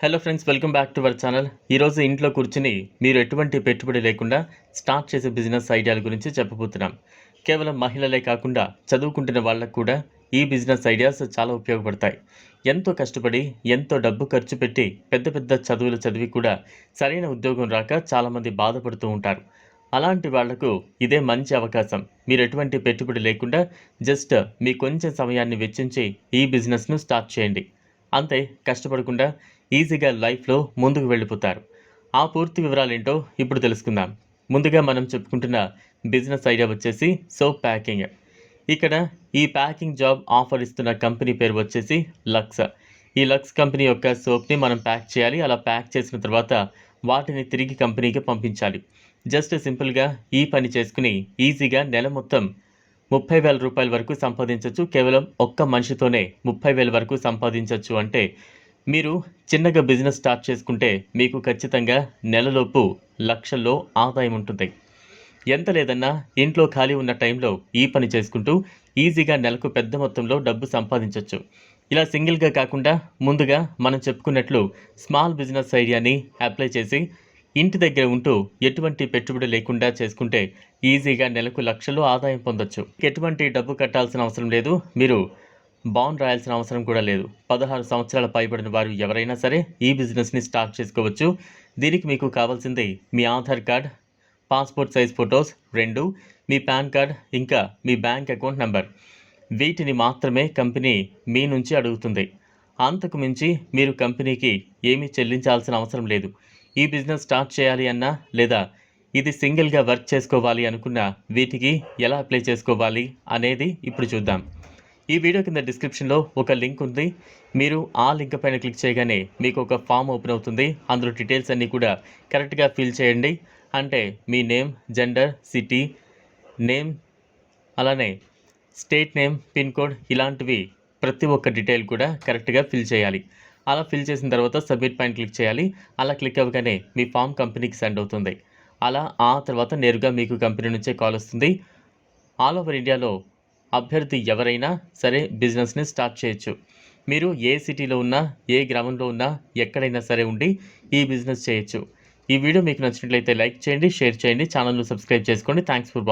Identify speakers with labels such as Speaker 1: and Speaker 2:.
Speaker 1: Hello friends welcome back to our channel ఈరోజు ఇంట్లో కూర్చుని మీరు ఎటువంటి పెట్టుబడి లేకుండా స్టార్ట్ చేసే బిజినెస్ ఐడియాల గురించి చెప్పబోతున్నాం. కేవలం మహిళలే కాకుండా చదువుకుంటున్న వాళ్ళకు కూడా ఈ బిజినెస్ ఐడియాస్ చాలా ఉపయోగపడతాయి. ఎంతో కష్టపడి ఎంతో డబ్బు ఖర్చు పెట్టి పెద్ద పెద్ద చదువులు చదివి కూడా సరైన ఉద్యోగం రాక చాలామంది బాధపడుతూ ఉంటారు. అలాంటి వాళ్ళకు ఇదే మంచి అవకాశం. మీరు ఎటువంటి పెట్టుబడి లేకుండా జస్ట్ మీ కొంచెం సమయాన్ని వెచ్చించి ఈ బిజినెస్ను స్టార్ట్ చేయండి. అంతే కష్టపడకుండా ఈజీగా లైఫ్లో ముందుకు వెళ్ళిపోతారు. ఆ పూర్తి వివరాలు ఏంటో ఇప్పుడు తెలుసుకుందాం. ముందుగా మనం చెప్పుకుంటున్న బిజినెస్ ఐడియా వచ్చేసి సోప్ ప్యాకింగ్. ఇక్కడ ఈ ప్యాకింగ్ జాబ్ ఆఫర్ ఇస్తున్న కంపెనీ పేరు వచ్చేసి లక్స్. ఈ లక్స్ కంపెనీ యొక్క సోప్ని మనం ప్యాక్ చేయాలి. అలా ప్యాక్ చేసిన తర్వాత వాటిని తిరిగి కంపెనీకి పంపించాలి. జస్ట్ సింపుల్గా ఈ పని చేసుకుని ఈజీగా నెల మొత్తం ముప్పై వేల రూపాయల వరకు సంపాదించవచ్చు కేవలం ఒక్క మనిషితోనే ముప్పై వేల వరకు సంపాదించవచ్చు అంటే మీరు చిన్నగా బిజినెస్ స్టార్ట్ చేసుకుంటే మీకు ఖచ్చితంగా నెలలోపు లక్షల్లో ఆదాయం ఉంటుంది. ఎంత లేదన్నా ఇంట్లో ఖాళీ ఉన్న టైంలో ఈ పని చేసుకుంటూ ఈజీగా నెలకు పెద్ద మొత్తంలో డబ్బు సంపాదించవచ్చు ఇలా సింగిల్గా కాకుండా ముందుగా మనం చెప్పుకున్నట్లు స్మాల్ బిజినెస్ ఐడియాని అప్లై చేసి ఇంటి దగ్గర ఉంటూ ఎటువంటి పెట్టుబడి లేకుండా చేసుకుంటే ఈజీగా నెలకు లక్షలు ఆదాయం పొందొచ్చు. ఎటువంటి డబ్బు కట్టాల్సిన అవసరం లేదు. మీరు బాండ్ రాయాల్సిన అవసరం కూడా లేదు. పదహారు సంవత్సరాల పైబడిన వారు ఎవరైనా సరే ఈ బిజినెస్ని స్టార్ట్ చేసుకోవచ్చు. దీనికి మీకు కావాల్సింది మీ Aadhaar card passport size photos రెండు మీ పాన్ కార్డ్ ఇంకా మీ బ్యాంక్ అకౌంట్ నెంబర్. వీటిని మాత్రమే కంపెనీ మీ నుంచి అడుగుతుంది. అంతకు మించి మీరు కంపెనీకి ఏమీ చెల్లించాల్సిన అవసరం లేదు. ఈ బిజినెస్ స్టార్ట్ చేయాలి అన్నా లేదా ఇది సింగిల్గా వర్క్ చేసుకోవాలి అనుకున్న వీటికి ఎలా అప్లై చేసుకోవాలి అనేది ఇప్పుడు చూద్దాం. ఈ వీడియో కింద డిస్క్రిప్షన్లో ఒక లింక్ ఉంది. మీరు ఆ లింక్ పైన క్లిక్ చేయగానే మీకు ఒక ఫామ్ ఓపెన్ అవుతుంది. అందులో డీటెయిల్స్ అన్నీ కూడా కరెక్ట్గా ఫిల్ చేయండి. అంటే మీ నేమ్ జెండర్ సిటీ నేమ్ అలానే స్టేట్ నేమ్ పిన్ కోడ్ ఇలాంటివి ప్రతి ఒక్క డీటెయిల్ కూడా కరెక్ట్గా ఫిల్ చేయాలి. అలా ఫిల్ చేసిన తర్వాత సబ్మిట్ పైన క్లిక్ చేయాలి. అలా క్లిక్ అవ్వగానే మీ ఫామ్ కంపెనీకి సెండ్ అవుతుంది. అలా ఆ తర్వాత నేరుగా మీకు కంపెనీ నుంచే కాల్ వస్తుంది. ఆల్ ఓవర్ ఇండియాలో అభ్యర్థి ఎవరైనా సరే బిజినెస్ని స్టార్ట్ చేయొచ్చు. మీరు ఏ సిటీలో ఉన్నా ఏ గ్రామంలో ఉన్నా ఎక్కడైనా సరే ఉండి ఈ బిజినెస్ చేయొచ్చు. ఈ వీడియో మీకు నచ్చినట్లయితే లైక్ చేయండి షేర్ చేయండి ఛానల్ను సబ్స్క్రైబ్ చేసుకోండి. Thanks for